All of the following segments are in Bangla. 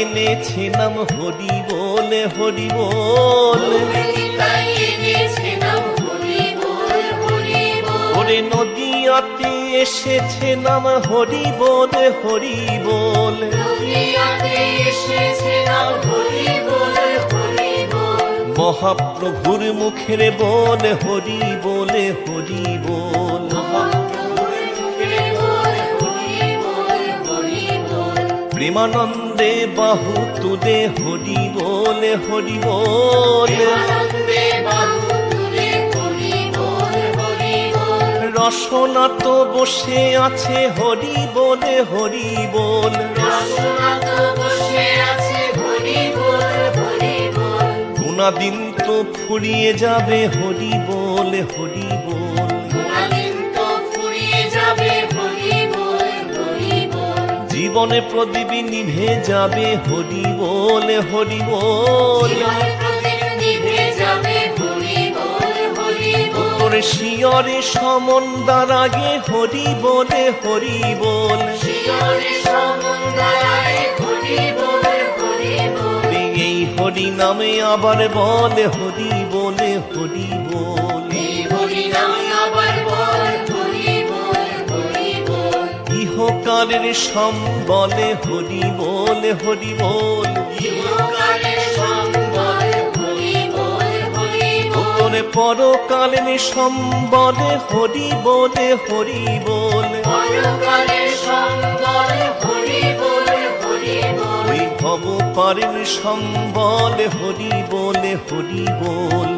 এনেছে নাম হরি বলে হরি বল। ওরে নদিয়াতে এসেছে নাম হরি বলে হরি বল। মহাপ্রভুর মুখের বল হরি বলে হরি বল। প্রেমানন্দে বাহু তুলে হরি বলে হরি বল। রসনা তো বসে আছে হরি বলে হরি বল। গুণাদিন তো ফুরিয়ে যাবে হরি বলে হরি বল। জীবনে প্রদীপ নিভে যাবে হরি বলে। হরি বল শিয়রে সমন্দার আগে হরি বলে হরি বল। এই হরি নামে আবার বলে হরি বলে হরি বল। ইহকালের সম্বলে হরি বলে হরি বল। তোরে পরকালের সম্বলে হরি বলে হরি বল। ওই ভব পারের সম্বলে হরি বলে হরি বল।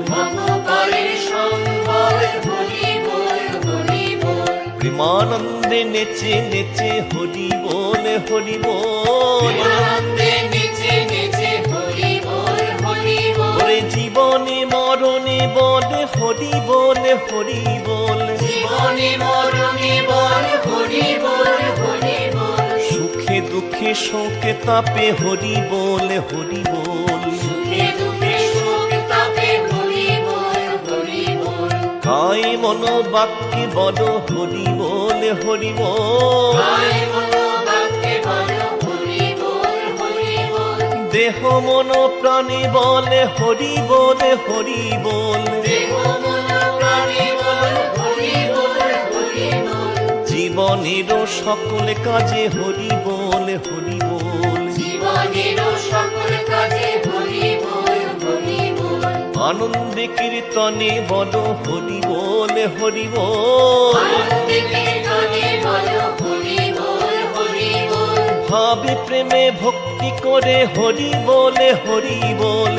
প্রেমানন্দে নেচে নেচে হরি বলে হরি বল। ওরে জীবনে মরণে বলে হরি বলে হরি বল। সুখে দুঃখে শোকে তাপে হরি বলে হরি বল। মন বাক্যে বল হরি বলে হরি বল। দেহ মন প্রাণী বলে হরি বলে হরি বল। জীবনের সকল কাজে হরি বলে হরি বল। সকল কাজে আনন্দে কীর্তনে বল হরি বলে হরি বল। ভাবে প্রেমে ভক্তি করে হরি বল হরি বল।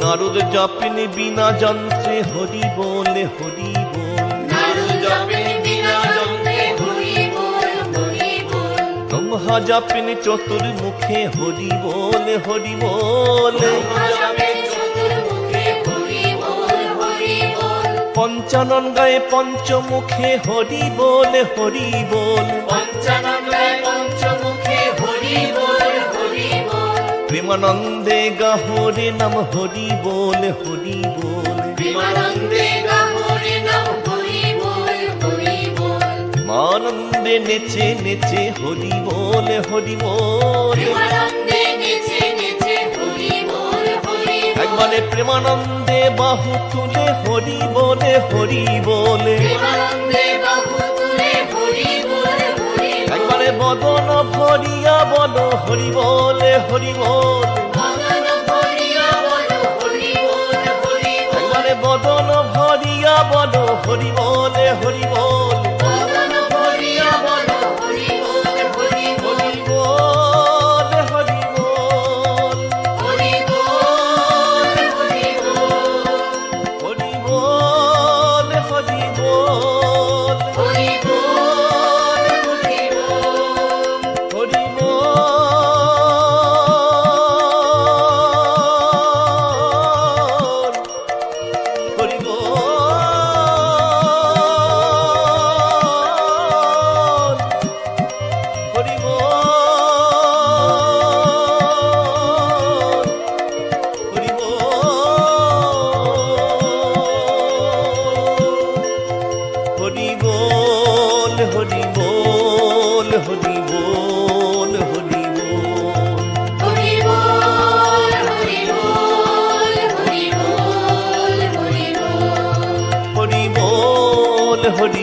নারদ জপিন বিনা যন্ত্রে হরি বলে হরি বল। জপিন চতুর্মুখে হরি বলে হরি বল পঞ্চানন গায়ে পঞ্চমুখে হরি বল হরি বল প্রেমানন্দে গাহরে নাম হরি বলে হরি বল নেচে নেচে হরি বল হরি বল একবারে প্রেমানন্দে বাহু তুলে হরি বলে হরি বলে একবারে বদন ভরিয়া বল হরি বলে হরি বল একবারে বদন ভরিয়া বল হরি বলে হরি হলে